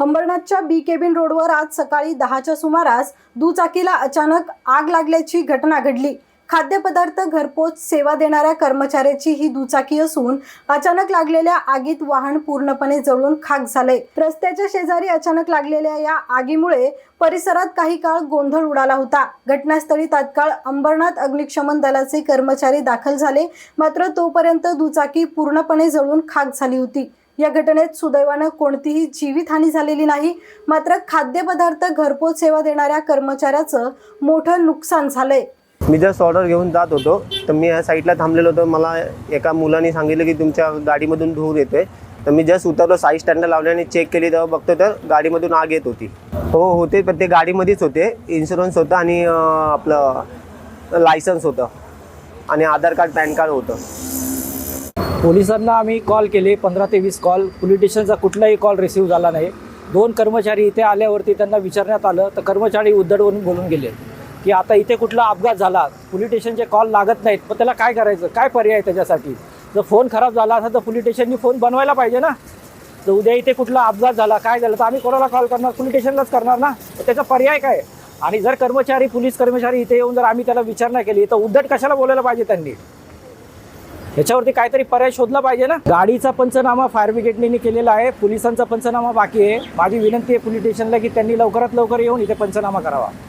अंबरनाथच्या बी cabin रोडवर आज सकाळी दहाच्या सुमारास दुचाकीला अचानक आग लागल्याची घटना घडली. खाद्यपदार्थ घरपोच सेवा देणाऱ्या कर्मचाऱ्याची ही दुचाकी असून अचानक लागलेल्या आगीत वाहन पूर्णपणे जळून खाक झाले. रस्त्याच्या शेजारी अचानक लागलेल्या या आगीमुळे परिसरात काही काळ गोंधळ उडाला होता. घटनास्थळी तात्काळ अंबरनाथ अग्निशमन दलाचे कर्मचारी दाखल झाले. मात्र तोपर्यंत दुचाकी पूर्णपणे जळून खाक झाली होती. या घटनेत सुदैवानं कोणतीही जीवितहानी झालेली नाही. मात्र खाद्यपदार्थ घरपोच सेवा देणाऱ्या कर्मचाऱ्याचं मोठं नुकसान झालंय. मी जस्ट ऑर्डर घेऊन जात होतो. तर मी या साईडला थांबलेलो होतो. मला एका मुलाने सांगितलं की तुमच्या गाडीमधून धूर येतोय. तर मी जस्ट उतरलो साई स्टँडला लावल्याने चेक केली. तेव्हा बघतो तर गाडीमधून आग येत होती. हो होते पण ते गाडीमध्येच होते. इन्शुरन्स होतं आणि आपलं लायसन्स होतं. आणि आधार कार्ड पॅन कार्ड होतं. पोलिसांना आम्ही कॉल केले पंधरा ते वीस कॉल. पोलीस स्टेशनचा कुठलाही कॉल रिसीव्ह झाला नाही. दोन कर्मचारी इथे आल्यावरती त्यांना विचारण्यात आलं तर कर्मचारी उद्धडवरून बोलून गेले की आता इथे कुठला अपघात झाला. पोलीस स्टेशनचे कॉल लागत नाहीत पण त्याला काय करायचं? काय पर्याय आहे त्याच्यासाठी? जर फोन खराब झाला असेल तर पोलीस स्टेशननी फोन बनवायला पाहिजे ना? तर उद्या इथे कुठला अपघात झाला काय झालं तर आम्ही कोणाला कॉल करणार? पोलीस स्टेशनलाच करणार ना? तर त्याचा पर्याय काय? आणि जर कर्मचारी पोलीस कर्मचारी इथे येऊन जर आम्ही त्याला विचारणा केली तर उद्धट कशाला बोलायला पाहिजे त्यांनी? याच्यावरती काहीतरी पर्याय शोधला पाहिजे ना. गाडीचा पंचनामा फायर ब्रिगेडने केलेला आहे. पोलिसांचा पंचनामा बाकी आहे. माझी विनंती आहे पोलीस स्टेशनला की त्यांनी लवकरात लवकर येऊन इथे पंचनामा करावा.